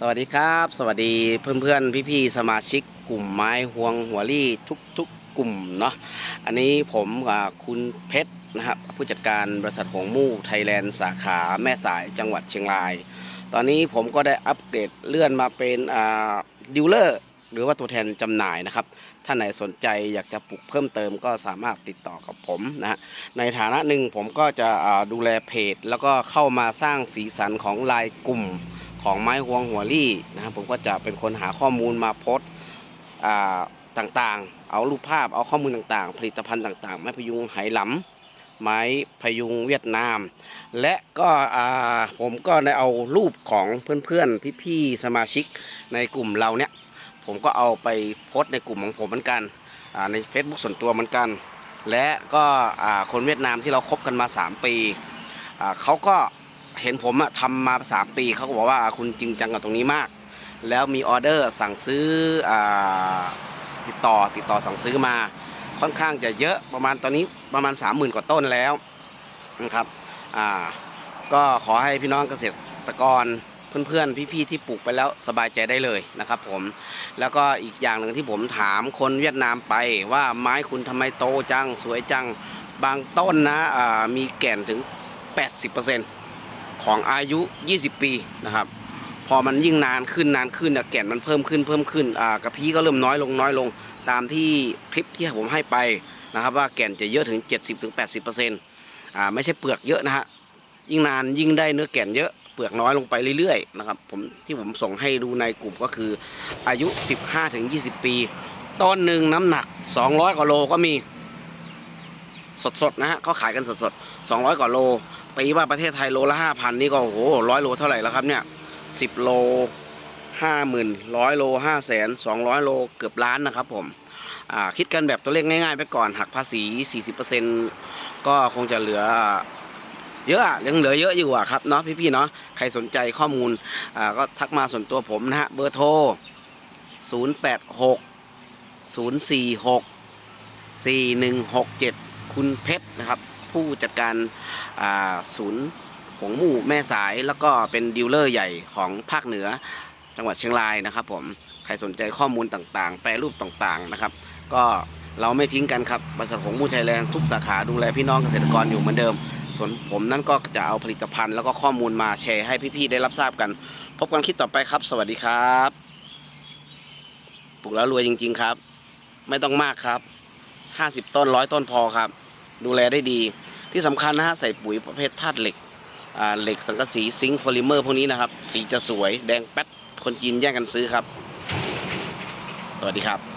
สวัสดีครับ สวัสดีเพื่อนๆ พี่ๆ สมาชิกกลุ่มไม้ห่วงหัวรี่ทุกๆ กลุ่มเนาะอันนี้ผมกับคุณเพชรนะครับผู้จัดการบริษัทหงมู่ไทยแลนด์สาขาแม่สายจังหวัดเชียงราย ตอนนี้ผมก็ได้อัปเกรดเลื่อนมาเป็นดิวเลอร์ หรือว่าตัวแทนจำหน่ายนะครับท่านไหนสนใจอยากจะปลูกเพิ่มเติมก็สามารถติดต่อกับผมนะฮะในฐานะหนึ่งผมก็จะดูแลเพจ แล้วก็เข้ามาสร้างสีสันของลายกลุ่มของไม้ฮวงหัวรี่นะครับผมก็จะเป็นคนหาข้อมูลมาโพสต์อ่าต่างๆ เอารูปภาพเอาข้อมูลต่างๆ ผลิตภัณฑ์ต่างๆ ไม้พยุงไหหลำไม้พยุงเวียดนาม และก็ผมก็ได้เอารูปของเพื่อนๆ พี่ๆ สมาชิกในกลุ่มเราเนี่ย ผมก็เอาไปโพสต์ในกลุ่มของผมเหมือนกันใน Facebook ส่วนตัวเหมือนกัน และก็คนเวียดนามที่เราคบกันมา 3 ปีเขาก็เห็นผมทำมา 3 ปีเขาก็บอกว่าคุณจริงจังกับตรงนี้มาก แล้วมีออเดอร์สั่งซื้ออติดต่อติดต่อสั่งซื้อมาค่อนข้างจะเยอะประมาณตอนนี้ประมาณ 30,000 กว่าต้นแล้วนะครับก็ขอให้พี่น้องเกษตรกร เพื่อนๆพี่ๆที่ปลูกไปแล้วสบายใจได้เลยนะครับผมแล้วก็อีกอย่างหนึ่งที่ผมถามคนเวียดนามไปว่าไม้คุณทำไมโตจังสวยจังบางต้นนะมีแก่นถึง 80%ของอายุ 20 ปีนะครับพอมันยิ่งนานขึ้นนานขึ้นเนี่ยแก่นมันเพิ่มขึ้นเพิ่มขึ้นอ่ากระพี้ก็เริ่มน้อยลงน้อยลง ตามที่คลิปที่ผมให้ไปนะครับ ว่าแก่นจะเยอะถึง 70-80%อ่าไม่ใช่เปลือกเยอะนะฮะยิ่งนานยิ่งได้เนื้อแก่นเยอะ เปลือกน้อยลงไปเรื่อยๆนะครับผมที่ผมส่งให้ดูในกลุ่มก็คืออายุ 15-20 ปีต้นหนึ่งน้ำหนัก 200กว่าโลก็มี สดๆนะฮะเขาขายกันสดๆ 200กว่าโลปีว่าประเทศไทยโลละ5,000นี่ก็โอ้โหร้อยโลเท่าไหร่แล้วครับเนี่ยสิบโลห้าหมื่นร้อยโลห้าแสนสองร้อยโลเกือบล้านนะครับผมคิดกันแบบตัวเลขง่ายๆไปก่อนหักภาษี 40%ก็คงจะเหลือ เยอะยังเหลือเยอะอยู่อะครับเนาะพี่ๆเนาะใครสนใจข้อมูลอ่าก็ทักมาส่วนตัวผมนะฮะเบอร์โทร 086 046 4167 คุณเพชรนะครับ ผู้จัดการอ่าศูนย์หงมู่แม่สายแล้วก็เป็นดีลเลอร์ใหญ่ของภาคเหนือจังหวัดเชียงรายนะครับผมใครสนใจข้อมูลต่างๆ แปรรูปต่างๆนะครับ ก็เราไม่ทิ้งกันครับบริษัทหงมู่ไทยแลนด์ทุกสาขาดูแลพี่น้องเกษตรกรอยู่เหมือนเดิม ส่วนผมนั้นก็จะเอาผลิตภัณฑ์แล้วก็ข้อมูลมาแชร์ให้พี่ๆได้รับทราบกัน พบกันคลิปต่อไปครับ สวัสดีครับปลูกแล้วรวยจริง ๆครับ ไม่ต้องมากครับ50ต้นร้อยต้นพอครับ ดูแลได้ดี ที่สำคัญนะฮะใส่ปุ๋ยประเภทธาตุเหล็กเหล็กสังกะสีซิงค์โพลิเมอร์พวกนี้นะครับ สีจะสวยแดงแป๊ดคนจีนแย่งกันซื้อครับ สวัสดีครับ